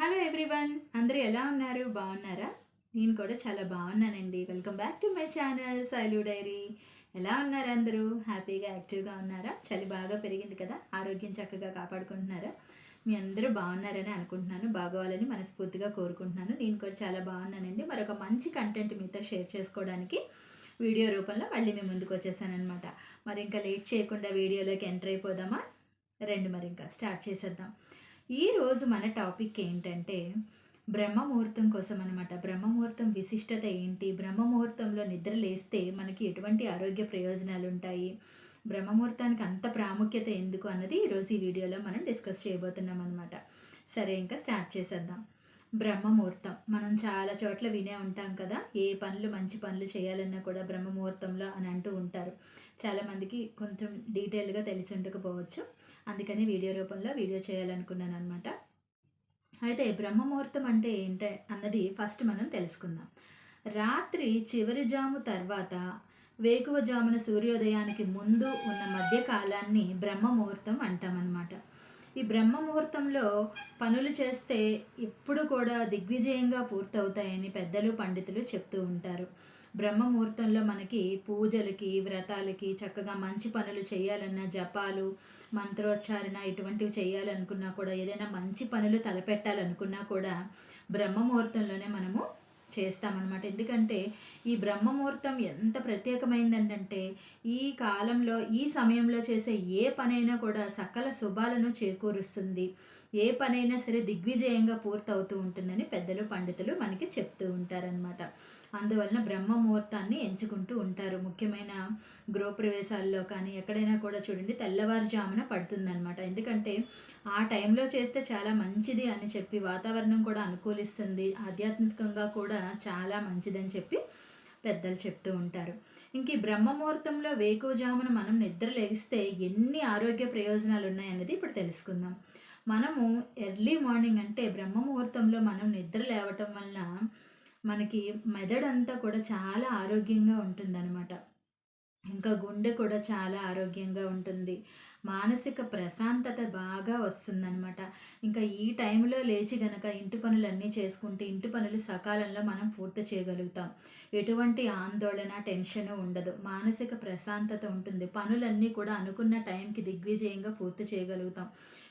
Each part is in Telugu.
హలో ఎవ్రీవన్ అందరూ ఎలా ఉన్నారు? బాగున్నారా? నేను కూడా చాలా బాగున్నానండి. Welcome back to my channel Sailu diary. ఎలా ఉన్నారు అందరూ? హ్యాపీగా యాక్టివ్గా ఉన్నారా? చలి బాగా పెరిగింది కదా ఆరోగ్యం చక్కగా కాపాడుకుంటున్నారా? మీ అందరూ బాగున్నారని అనుకుంటున్నాను బాగోవాలని మనస్ఫూర్తిగా కోరుకుంటున్నాను. నేను కూడా చాలా బాగున్నానండి. మరొక మంచి కంటెంట్ మీతో షేర్ చేసుకోవడానికి వీడియో రూపంలో మళ్ళీ మేము ముందుకు వచ్చేసానమాట మరి ఇంకా లేట్ చేయకుండా వీడియోలోకి ఎంటర్ అయిపోదామా? రెండు మరి ఇంకా స్టార్ట్ చేసేద్దాం. ఈరోజు మన టాపిక్ ఏంటంటే బ్రహ్మముహూర్తం కోసం అనమాట బ్రహ్మముహూర్తం విశిష్టత ఏంటి? బ్రహ్మముహూర్తంలో నిద్ర లేస్తే మనకి ఎటువంటి ఆరోగ్య ప్రయోజనాలు ఉంటాయి? బ్రహ్మముహూర్తానికి అంత ప్రాముఖ్యత ఎందుకు అన్నది ఈరోజు ఈ వీడియోలో మనం డిస్కస్ చేయబోతున్నాం అనమాట సరే ఇంకా స్టార్ట్ చేసేద్దాం. బ్రహ్మముహూర్తం. మనం చాలా చోట్ల వినే ఉంటాం కదా ఏ పనులు మంచి పనులు చేయాలన్నా కూడా బ్రహ్మముహూర్తంలో అని అంటూ ఉంటారు. చాలామందికి కొంచెం డీటెయిల్గా తెలిసి ఉండకపోవచ్చు. అందుకని వీడియో రూపంలో వీడియో చేయాలనుకున్నాను అనమాట అయితే బ్రహ్మముహూర్తం అంటే ఏంటి అన్నది ఫస్ట్ మనం తెలుసుకుందాం. రాత్రి చివరి జాము తర్వాత వేకువ జామున సూర్యోదయానికి ముందు ఉన్న మధ్య కాలాన్ని బ్రహ్మముహూర్తం అంటామన్నమాట. ఈ బ్రహ్మ ముహూర్తంలో పనులు చేస్తే ఎప్పుడు కూడా దిగ్విజయంగా పూర్తవుతాయని పెద్దలు పండితులు చెప్తూ ఉంటారు. బ్రహ్మ ముహూర్తంలో మనకి పూజలకి వ్రతాలకి చక్కగా మంచి పనులు చేయాలన్నా జపాలు మంత్రోచ్చారణ ఇటువంటివి చేయాలనుకున్నా కూడా ఏదైనా మంచి పనులు తలపెట్టాలనుకున్నా కూడా బ్రహ్మ ముహూర్తంలోనే మనము చేస్తామన్నమాట. ఎందుకంటే ఈ బ్రహ్మముహూర్తం ఎంత ప్రత్యేకమైందంటే ఈ కాలంలో ఈ సమయంలో చేసే ఏ పనైనా కూడా సకల శుభాలను చేకూరుస్తుంది. ఏ పనైనా సరే దిగ్విజయంగా పూర్తవుతూ ఉంటుందని పెద్దలు పండితులు మనకి చెప్తూ ఉంటారనమాట అందువలన బ్రహ్మ ముహూర్తాన్ని ఎంచుకుంటూ ఉంటారు. ముఖ్యమైన గృహప్రవేశాల్లో కానీ ఎక్కడైనా కూడా చూడండి తెల్లవారుజామున పడుతుందనమాట ఎందుకంటే ఆ టైంలో చేస్తే చాలా మంచిది అని చెప్పి వాతావరణం కూడా అనుకూలిస్తుంది. ఆధ్యాత్మికంగా కూడా చాలా మంచిదని చెప్పి పెద్దలు చెప్తూ ఉంటారు. ఇంక ఈ బ్రహ్మముహూర్తంలో వేకువజామున మనం నిద్ర లేగిస్తే ఎన్ని ఆరోగ్య ప్రయోజనాలు ఉన్నాయనేది ఇప్పుడు తెలుసుకుందాం. మనము ఎర్లీ మార్నింగ్ అంటే బ్రహ్మముహూర్తంలో మనం నిద్ర లేవటం వలన మనకి మెదడంతా కూడా చాలా ఆరోగ్యంగా ఉంటుందన్నమాట. ఇంకా గుండె కూడా చాలా ఆరోగ్యంగా ఉంటుంది. మానసిక ప్రశాంతత బాగా వస్తుందన్నమాట. ఇంకా ఈ టైంలో లేచి గనక ఇంటి పనులన్నీ చేసుకుంటే ఇంటి పనులు సకాలంలో మనం పూర్తి చేయగలుగుతాం. ఎటువంటి ఆందోళన టెన్షన్ ఉండదు. మానసిక ప్రశాంతత ఉంటుంది. పనులన్నీ కూడా అనుకున్న టైంకి దిగ్విజయంగా పూర్తి చేయగలుగుతాం.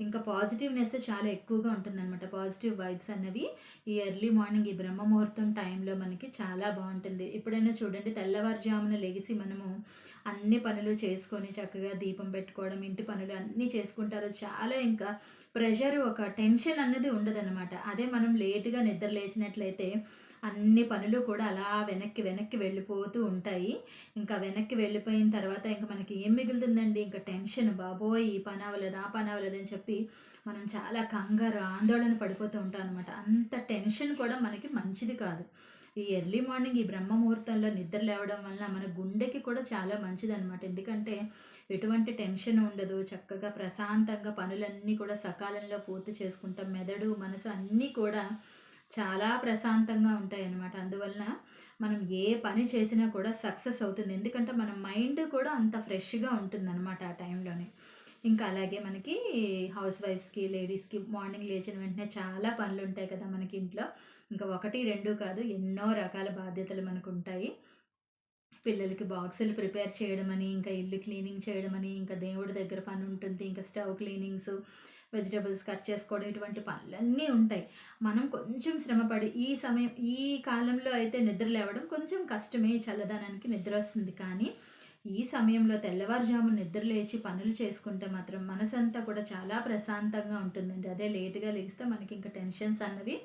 ఇంకా పాజిటివ్నెస్ చాలా ఎక్కువగా ఉంటుందన్నమాట. పాజిటివ్ వైబ్స్ అన్నవి ఈ ఎర్లీ మార్నింగ్ ఈ బ్రహ్మ ముహూర్తం టైంలో మనకి చాలా బాగుంటుంది. ఎప్పుడైనా చూడండి తెల్లవారుజామున లెగిసి మనము అన్ని పనులు చేసుకొని చక్కగా దీపం పెట్టుకోవడం ఇంటి పనులు అన్నీ చేసుకుంటారు చాలా ఇంకా ప్రెషర్ ఒక టెన్షన్ అన్నది ఉండదన్నమాట. అదే మనం లేటుగా నిద్ర లేచినట్లయితే అన్ని పనులు కూడా అలా వెనక్కి వెనక్కి వెళ్ళిపోతూ ఉంటాయి. ఇంకా వెనక్కి వెళ్ళిపోయిన తర్వాత ఇంకా మనకి ఏం మిగులుతుందండి? ఇంకా టెన్షన్ బాబోయ్ ఈ పని అవ్వలేదు ఆ పని అవ్వలేదు అని చెప్పి మనం చాలా కంగారు ఆందోళన పడిపోతూ ఉంటాం అనమాట అంత టెన్షన్ కూడా మనకి మంచిది కాదు. ఈ ఎర్లీ మార్నింగ్ ఈ బ్రహ్మ ముహూర్తంలో నిద్ర లేవడం వలన మన గుండెకి కూడా చాలా మంచిది అనమాట ఎందుకంటే ఎటువంటి టెన్షన్ ఉండదు. చక్కగా ప్రశాంతంగా పనులన్నీ కూడా సకాలంలో పూర్తి చేసుకుంటాం. మెదడు మనసు అన్నీ కూడా చాలా ప్రశాంతంగా ఉంటాయి అన్నమాట అందువలన మనం ఏ పని చేసినా కూడా సక్సెస్ అవుతుంది. ఎందుకంటే మన మైండ్ కూడా అంత ఫ్రెష్గా ఉంటుంది అనమాట ఆ టైంలోనే. ఇంకా అలాగే మనకి హౌస్ వైఫ్స్కి లేడీస్కి మార్నింగ్ లేచిన వెంటనే చాలా పనులు ఉంటాయి కదా మనకి ఇంట్లో. ఇంకా ఒకటి రెండు కాదు ఎన్నో రకాల బాధ్యతలు మనకు ఉంటాయి పిల్లలకి బాక్సులు ప్రిపేర్ చేయడం అని ఇంకా ఇల్లు క్లీనింగ్ చేయడం అని ఇంకా దేవుడి దగ్గర పని ఉంటుంది ఇంకా స్టవ్ క్లీనింగ్స్ వెజిటేబుల్స్ కట్ చేసుకోవడం ఇటువంటి పనులన్నీ ఉంటాయి. మనం కొంచెం శ్రమపడి ఈ సమయం ఈ కాలంలో అయితే నిద్ర లేవడం కొంచెం కష్టమే చల్లదనానికి నిద్ర వస్తుంది. కానీ ఈ సమయంలో తెల్లవారుజామున నిద్ర లేచి పనులు చేసుకుంటే మాత్రం మనసంతా కూడా చాలా ప్రశాంతంగా ఉంటుందండి. అదే లేటుగా లేస్తే మనకి ఇంకా టెన్షన్స్ అన్నవి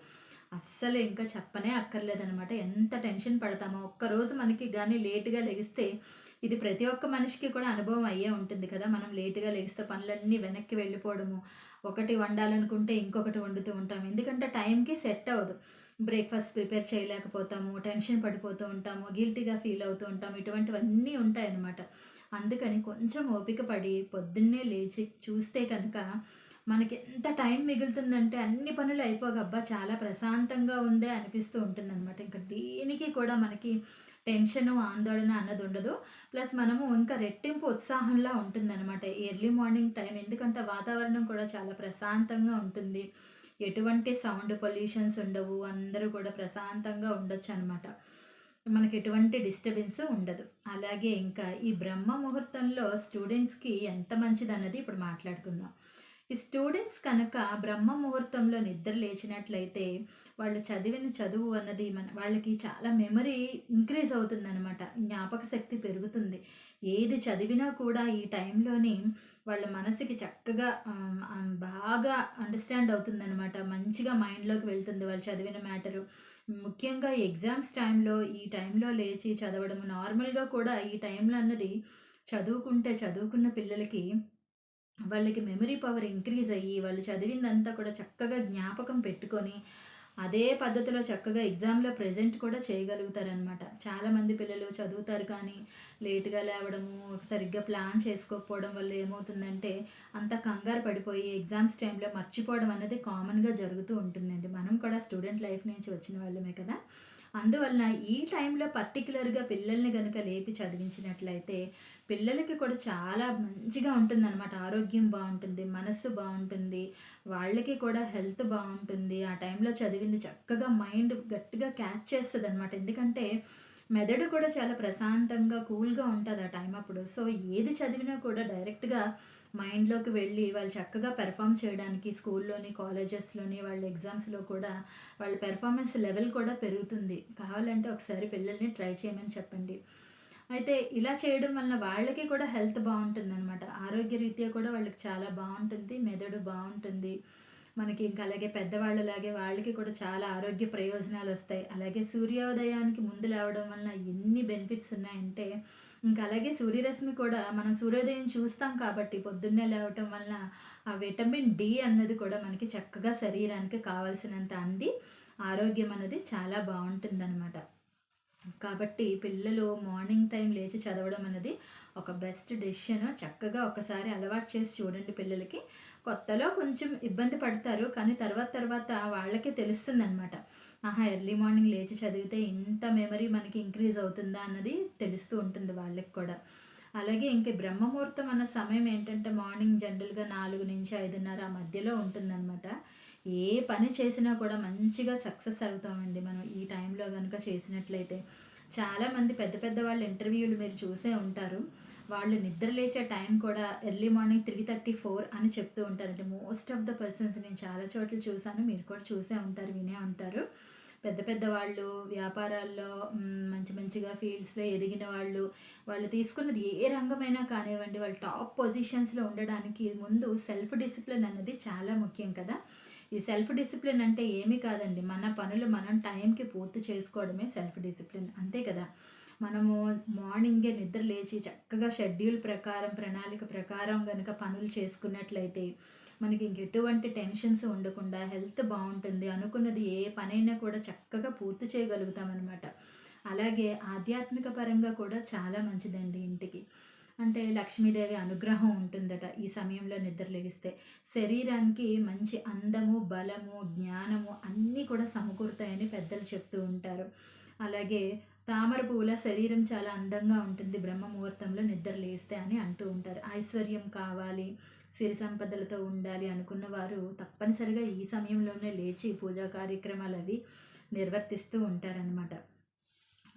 అస్సలు ఇంకా చెప్పనే అక్కర్లేదనమాట ఎంత టెన్షన్ పడతామో ఒక్కరోజు మనకి కానీ లేటుగా లెగిస్తే ఇది ప్రతి ఒక్క మనిషికి కూడా అనుభవం అయ్యే ఉంటుంది కదా. మనం లేటుగా లెగిస్తే పనులన్నీ వెనక్కి వెళ్ళిపోవడము ఒకటి వండాలనుకుంటే ఇంకొకటి వండుతూ ఉంటాం. ఎందుకంటే టైంకి సెట్ అవ్వదు. బ్రేక్ఫాస్ట్ ప్రిపేర్ చేయలేకపోతాము టెన్షన్ పడిపోతూ ఉంటాము గిల్టీగా ఫీల్ అవుతూ ఉంటాము. ఇటువంటివన్నీ ఉంటాయన్నమాట. అందుకని కొంచెం ఓపిక పడి పొద్దున్నే లేచి చూస్తే కనుక మనకి ఎంత టైం మిగులుతుందంటే అన్ని పనులు అయిపోగబ్బా చాలా ప్రశాంతంగా ఉందే అనిపిస్తూ ఉంటుందన్నమాట. ఇంకా దేనికి కూడా మనకి టెన్షను ఆందోళన అన్నది ఉండదు ప్లస్ మనము ఇంకా రెట్టింపు ఉత్సాహంలా ఉంటుందన్నమాట. ఎర్లీ మార్నింగ్ టైం ఎందుకంటే వాతావరణం కూడా చాలా ప్రశాంతంగా ఉంటుంది. ఎటువంటి సౌండ్ పొల్యూషన్స్ ఉండవు. అందరూ కూడా ప్రశాంతంగా ఉండొచ్చు అనమాట మనకి ఎటువంటి డిస్టర్బెన్స్ ఉండదు. అలాగే ఇంకా ఈ బ్రహ్మ ముహూర్తంలో స్టూడెంట్స్కి ఎంత మంచిది అన్నది ఇప్పుడు మాట్లాడుకుందాం. ఈ స్టూడెంట్స్ కనుక బ్రహ్మ ముహూర్తంలో నిద్ర లేచినట్లయితే వాళ్ళు చదివిన చదువు అన్నది మన వాళ్ళకి చాలా మెమరీ ఇంక్రీజ్ అవుతుందన్నమాట. జ్ఞాపక శక్తి పెరుగుతుంది. ఏది చదివినా కూడా ఈ టైంలోని వాళ్ళ మనసుకి చక్కగా బాగా అండర్స్టాండ్ అవుతుందన్నమాట. మంచిగా మైండ్లోకి వెళ్తుంది వాళ్ళు చదివిన మ్యాటరు. ముఖ్యంగా ఎగ్జామ్స్ టైంలో ఈ టైంలో లేచి చదవడం నార్మల్గా కూడా ఈ టైంలో అన్నది చదువుకుంటే చదువుకున్న పిల్లలకి వాళ్ళకి మెమరీ పవర్ ఇంక్రీజ్ అయ్యి వాళ్ళు చదివిందంతా కూడా చక్కగా జ్ఞాపకం పెట్టుకొని అదే పద్ధతిలో చక్కగా ఎగ్జామ్లో ప్రజెంట్ కూడా చేయగలుగుతారనమాట చాలామంది పిల్లలు చదువుతారు కానీ లేట్గా లేవడము సరిగ్గా ప్లాన్ చేసుకోకపోవడం వల్ల ఏమవుతుందంటే అంత కంగారు పడిపోయి ఎగ్జామ్స్ టైంలో మర్చిపోవడం అనేది కామన్గా జరుగుతూ ఉంటుందండి. మనం కూడా స్టూడెంట్ లైఫ్ నుంచి వచ్చిన వాళ్ళమే కదా. అందువలన ఈ టైంలో పర్టికులర్గా పిల్లల్ని కనుక లేపి చదివించినట్లయితే పిల్లలకి కూడా చాలా మంచిగా ఉంటుందన్నమాట. ఆరోగ్యం బాగుంటుంది మనస్సు బాగుంటుంది వాళ్ళకి కూడా హెల్త్ బాగుంటుంది. ఆ టైంలో చదివింది చక్కగా మైండ్ గట్టిగా క్యాచ్ చేస్తుంది అనమాట ఎందుకంటే మెదడు కూడా చాలా ప్రశాంతంగా కూల్గా ఉంటుంది ఆ టైం అప్పుడు. సో ఏది చదివినా కూడా డైరెక్ట్గా మైండ్లోకి వెళ్ళి వాళ్ళు చక్కగా పెర్ఫామ్ చేయడానికి స్కూల్లోని కాలేజెస్లోని వాళ్ళ ఎగ్జామ్స్లో కూడా వాళ్ళ పెర్ఫార్మెన్స్ లెవెల్ కూడా పెరుగుతుంది. కావాలంటే ఒకసారి పిల్లల్ని ట్రై చేయమని చెప్పండి. అయితే ఇలా చేయడం వలన వాళ్ళకి కూడా హెల్త్ బాగుంటుంది అనమాట ఆరోగ్యరీత్యా కూడా వాళ్ళకి చాలా బాగుంటుంది మెదడు బాగుంటుంది. మనకి ఇంకా అలాగే పెద్దవాళ్ళలాగే వాళ్ళకి కూడా చాలా ఆరోగ్య ప్రయోజనాలు వస్తాయి. అలాగే సూర్యోదయానికి ముందు లేవడం వలన ఎన్ని బెనిఫిట్స్ ఉన్నాయంటే ఇంకా అలాగే సూర్యరశ్మి కూడా మనం సూర్యోదయం చూస్తాం కాబట్టి పొద్దున్నే లేవటం వలన ఆ విటమిన్ డి అన్నది కూడా మనకి చక్కగా శరీరానికి కావాల్సినంత అంది. ఆరోగ్యం అనేది చాలా బాగుంటుందన్నమాట. కాబట్టి పిల్లలు మార్నింగ్ టైం లేచి చదవడం అనేది ఒక బెస్ట్ డెసిషన్. చక్కగా ఒకసారి అలవాటు చేసి చూడండి పిల్లలకి. కొత్తలో కొంచెం ఇబ్బంది పడతారు కానీ తర్వాత తర్వాత వాళ్ళకే తెలుస్తుంది అనమాట ఆహా ఎర్లీ మార్నింగ్ లేచి చదివితే ఇంత మెమరీ మనకి ఇంక్రీజ్ అవుతుందా అన్నది తెలుస్తూ ఉంటుంది వాళ్ళకి కూడా. అలాగే ఇంక బ్రహ్మముహూర్తం అన్న సమయం ఏంటంటే మార్నింగ్ జనరల్గా నాలుగు నుంచి ఐదున్నర ఆ మధ్యలో ఉంటుందన్నమాట. ఏ పని చేసినా కూడా మంచిగా సక్సెస్ అవుతామండి మనం ఈ టైంలో కనుక చేసినట్లయితే. చాలామంది పెద్ద పెద్ద వాళ్ళ ఇంటర్వ్యూలు మీరు చూసే ఉంటారు. వాళ్ళు నిద్ర లేచే టైం కూడా early morning three thirty four అని చెప్తూ ఉంటారండి. మోస్ట్ ఆఫ్ ద పర్సన్స్ నేను చాలా చోట్ల చూశాను మీరు కూడా చూసే ఉంటారు వినే ఉంటారు. పెద్ద పెద్ద వాళ్ళు వ్యాపారాల్లో మంచి మంచిగా ఫీల్డ్స్లో ఎదిగిన వాళ్ళు వాళ్ళు తీసుకున్నది ఏ రంగమైనా కానివ్వండి వాళ్ళు టాప్ పొజిషన్స్లో ఉండడానికి ముందు సెల్ఫ్ డిసిప్లిన్ అన్నది చాలా ముఖ్యం కదా. ఈ సెల్ఫ్ డిసిప్లిన్ అంటే ఏమీ కాదండి. మన పనులు మనం టైంకి పూర్తి చేసుకోవడమే సెల్ఫ్ డిసిప్లిన్. అంతే కదా? మనము మార్నింగే నిద్ర లేచి చక్కగా షెడ్యూల్ ప్రకారం ప్రణాళిక ప్రకారం కనుక పనులు చేసుకున్నట్లయితే మనకి ఇంకెటువంటి టెన్షన్స్ ఉండకుండా హెల్త్ బాగుంటుంది. అనుకున్నది ఏ పనైనా కూడా చక్కగా పూర్తి చేయగలుగుతాం అనమాట అలాగే ఆధ్యాత్మిక పరంగా కూడా చాలా మంచిదండి ఇంటికి. అంటే లక్ష్మీదేవి అనుగ్రహం ఉంటుందట ఈ సమయంలో నిద్ర లేగిస్తే. శరీరానికి మంచి అందము బలము జ్ఞానము అన్నీ కూడా సమకూరుతాయని పెద్దలు చెప్తూ ఉంటారు. అలాగే తామర పువ్వుల శరీరం చాలా అందంగా ఉంటుంది. బ్రహ్మ ముహూర్తంలో నిద్ర లేస్తే అని అంటూ ఉంటారు. ఐశ్వర్యం కావాలి సిరి సంపదలతో ఉండాలి అనుకున్న వారు తప్పనిసరిగా ఈ సమయంలోనే లేచి పూజా కార్యక్రమాలు అవి నిర్వర్తిస్తూ ఉంటారనమాట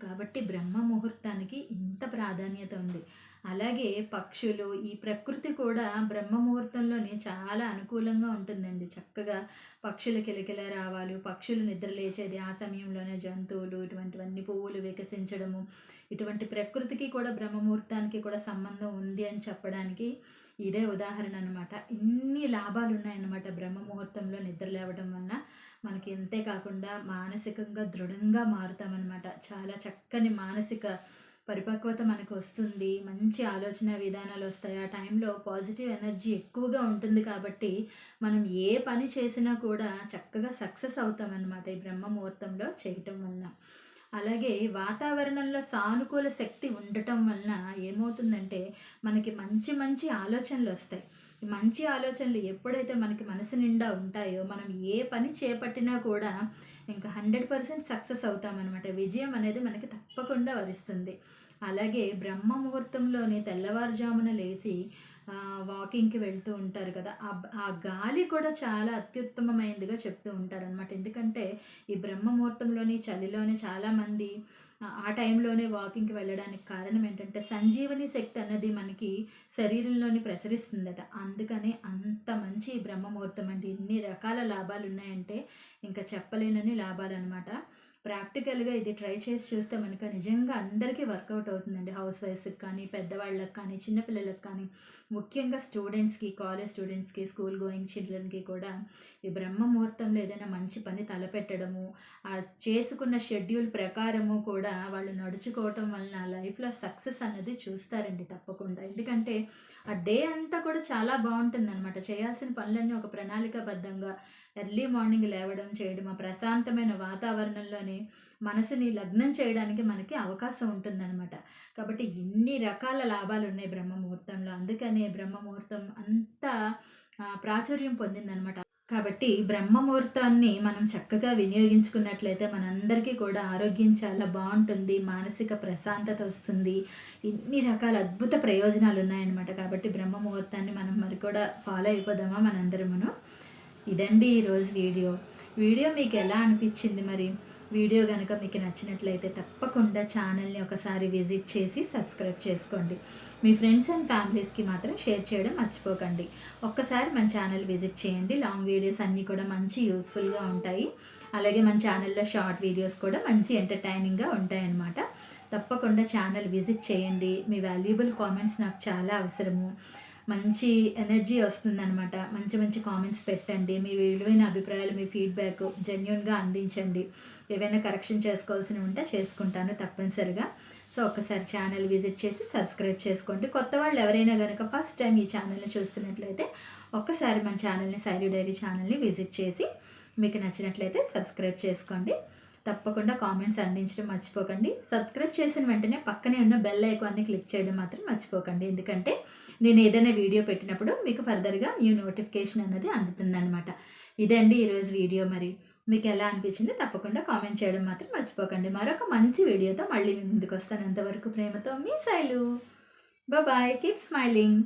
కాబట్టి బ్రహ్మ ముహూర్తానికి ఇంత ప్రాధాన్యత ఉంది. అలాగే పక్షులు ఈ ప్రకృతి కూడా బ్రహ్మ ముహూర్తంలోనే చాలా అనుకూలంగా ఉంటుందండి. చక్కగా పక్షుల కిలకిల రావాలు పక్షులు నిద్ర లేచేది ఆ సమయంలోనే జంతువులు ఇటువంటివన్నీ పువ్వులు వికసించడము ఇటువంటి ప్రకృతికి కూడా బ్రహ్మ ముహూర్తానికి కూడా సంబంధం ఉంది అని చెప్పడానికి ఇదే ఉదాహరణ అనమాట ఇన్ని లాభాలు ఉన్నాయన్నమాట బ్రహ్మ ముహూర్తంలో నిద్ర లేవడం వలన మనకి ఇంతే కాకుండా మానసికంగా దృఢంగా మారుతామన్నమాట. చాలా చక్కని మానసిక పరిపక్వత మనకు వస్తుంది. మంచి ఆలోచన విధానాలు వస్తాయి. ఆ టైంలో పాజిటివ్ ఎనర్జీ ఎక్కువగా ఉంటుంది కాబట్టి మనం ఏ పని చేసినా కూడా చక్కగా సక్సెస్ అవుతామన్నమాట ఈ బ్రహ్మ ముహూర్తంలో చేయటం వలన. అలాగే వాతావరణంలో సానుకూల శక్తి ఉండటం వలన ఏమవుతుందంటే మనకి మంచి మంచి ఆలోచనలు వస్తాయి. మంచి ఆలోచనలు ఎప్పుడైతే మనకి మనసు నిండా ఉంటాయో మనం ఏ పని చేపట్టినా కూడా ఇంకా హండ్రెడ్ పర్సెంట్ సక్సెస్ అవుతామన్నమాట. విజయం అనేది మనకి తప్పకుండా వరిస్తుంది. అలాగే బ్రహ్మ ముహూర్తంలోని తెల్లవారుజామున లేచి వాకింగ్కి వెళ్తూ ఉంటారు కదా. ఆ ఆ గాలి కూడా చాలా అత్యుత్తమమైనదిగా చెప్తూ ఉంటారనమాట ఎందుకంటే ఈ బ్రహ్మ ముహూర్తంలోని చలిలోని చాలామంది ఆ- టైంలోనే వాకింగ్కి వెళ్ళడానికి కారణం ఏంటంటే సంజీవని శక్తి అన్నది మనకి శరీరంలోని ప్రసరిస్తుందట. అందుకనే అంత మంచి బ్రహ్మముహూర్తం అండి ఇన్ని రకాల లాభాలు ఉన్నాయంటే ఇంకా చెప్పలేనని లాభాలు అనమాట ప్రాక్టికల్గా ఇది ట్రై చేసి చూస్తే మనకు నిజంగా అందరికీ వర్కౌట్ అవుతుందండి. హౌస్ వైఫ్స్కి కానీ పెద్దవాళ్ళకి కానీ చిన్నపిల్లలకు కానీ ముఖ్యంగా స్టూడెంట్స్కి కాలేజ్ స్టూడెంట్స్కి స్కూల్ గోయింగ్ చిల్డ్రన్కి కూడా ఈ బ్రహ్మ ముహూర్తంలో ఏదైనా మంచి పని తలపెట్టడము ఆ చేసుకున్న షెడ్యూల్ ప్రకారము కూడా వాళ్ళు నడుచుకోవటం వలన లైఫ్లో సక్సెస్ అన్నది చూస్తారండి తప్పకుండా. ఎందుకంటే ఆ డే అంతా కూడా చాలా బాగుంటుంది అనమాట చేయాల్సిన పనులన్నీ ఒక ప్రణాళికాబద్ధంగా ఎర్లీ మార్నింగ్ లేవడం చేయడం ఆ ప్రశాంతమైన వాతావరణంలోనే మనసుని లగ్నం చేయడానికి మనకి అవకాశం ఉంటుందన్నమాట. కాబట్టి ఇన్ని రకాల లాభాలు ఉన్నాయి బ్రహ్మ ముహూర్తంలో అందుకనే బ్రహ్మ ముహూర్తం అంత ప్రాచుర్యం పొందిందనమాట కాబట్టి బ్రహ్మ ముహూర్తాన్ని మనం చక్కగా వినియోగించుకున్నట్లయితే మనందరికీ కూడా ఆరోగ్యం చాలా బాగుంటుంది మానసిక ప్రశాంతత వస్తుంది. ఇన్ని రకాల అద్భుత ప్రయోజనాలు ఉన్నాయన్నమాట కాబట్టి బ్రహ్మ ముహూర్తాన్ని మనం మరి కూడా ఫాలో అయిపోదామా మనందరమును? ఇదండి ఈరోజు వీడియో. వీడియో మీకు ఎలా అనిపించింది మరి? వీడియో కనుక మీకు నచ్చినట్లయితే తప్పకుండా ఛానల్ని ఒకసారి విజిట్ చేసి సబ్స్క్రైబ్ చేసుకోండి. మీ ఫ్రెండ్స్ అండ్ ఫ్యామిలీస్కి మాత్రం షేర్ చేయడం మర్చిపోకండి. ఒక్కసారి మన ఛానల్ విజిట్ చేయండి. లాంగ్ వీడియోస్ అన్నీ కూడా మంచి యూస్ఫుల్గా ఉంటాయి. అలాగే మన ఛానల్లో షార్ట్ వీడియోస్ కూడా మంచి ఎంటర్టైనింగ్గా ఉంటాయన్నమాట. తప్పకుండా ఛానల్ విజిట్ చేయండి. మీ వాల్యుబుల్ కామెంట్స్ నాకు చాలా అవసరము. మంచి ఎనర్జీ వస్తుందనమాట మంచి మంచి కామెంట్స్ పెట్టండి. మీ విలువైన అభిప్రాయాలు మీ ఫీడ్బ్యాక్ జెన్యున్గా అందించండి. ఏవైనా కరెక్షన్ చేసుకోవాల్సినవి ఉంటే చేసుకుంటాను తప్పనిసరిగా. సో ఒకసారి ఛానల్ విజిట్ చేసి సబ్స్క్రైబ్ చేసుకోండి. కొత్త వాళ్ళు ఎవరైనా కనుక ఫస్ట్ టైం ఈ ఛానల్ని చూస్తున్నట్లయితే ఒక్కసారి మన ఛానల్ని సైలు డైరీ ఛానల్ని విజిట్ చేసి మీకు నచ్చినట్లయితే సబ్స్క్రైబ్ చేసుకోండి. తప్పకుండా కామెంట్స్ అందించడం మర్చిపోకండి. సబ్స్క్రైబ్ చేసిన వెంటనే పక్కనే ఉన్న బెల్ ఐకాన్ని క్లిక్ చేయడం మాత్రం మర్చిపోకండి. ఎందుకంటే నేను ఏదైనా వీడియో పెట్టినప్పుడు మీకు ఫర్దర్గా న్యూ నోటిఫికేషన్ అన్నది అందుతుందన్నమాట. ఇదండి ఈరోజు వీడియో మరి. మీకు ఎలా అనిపించింది తప్పకుండా కామెంట్ చేయడం మాత్రం మర్చిపోకండి. మరొక మంచి వీడియోతో మళ్ళీ మీ ముందుకు వస్తాను. అంతవరకు ప్రేమతో మీ శైలు. Bye keep smiling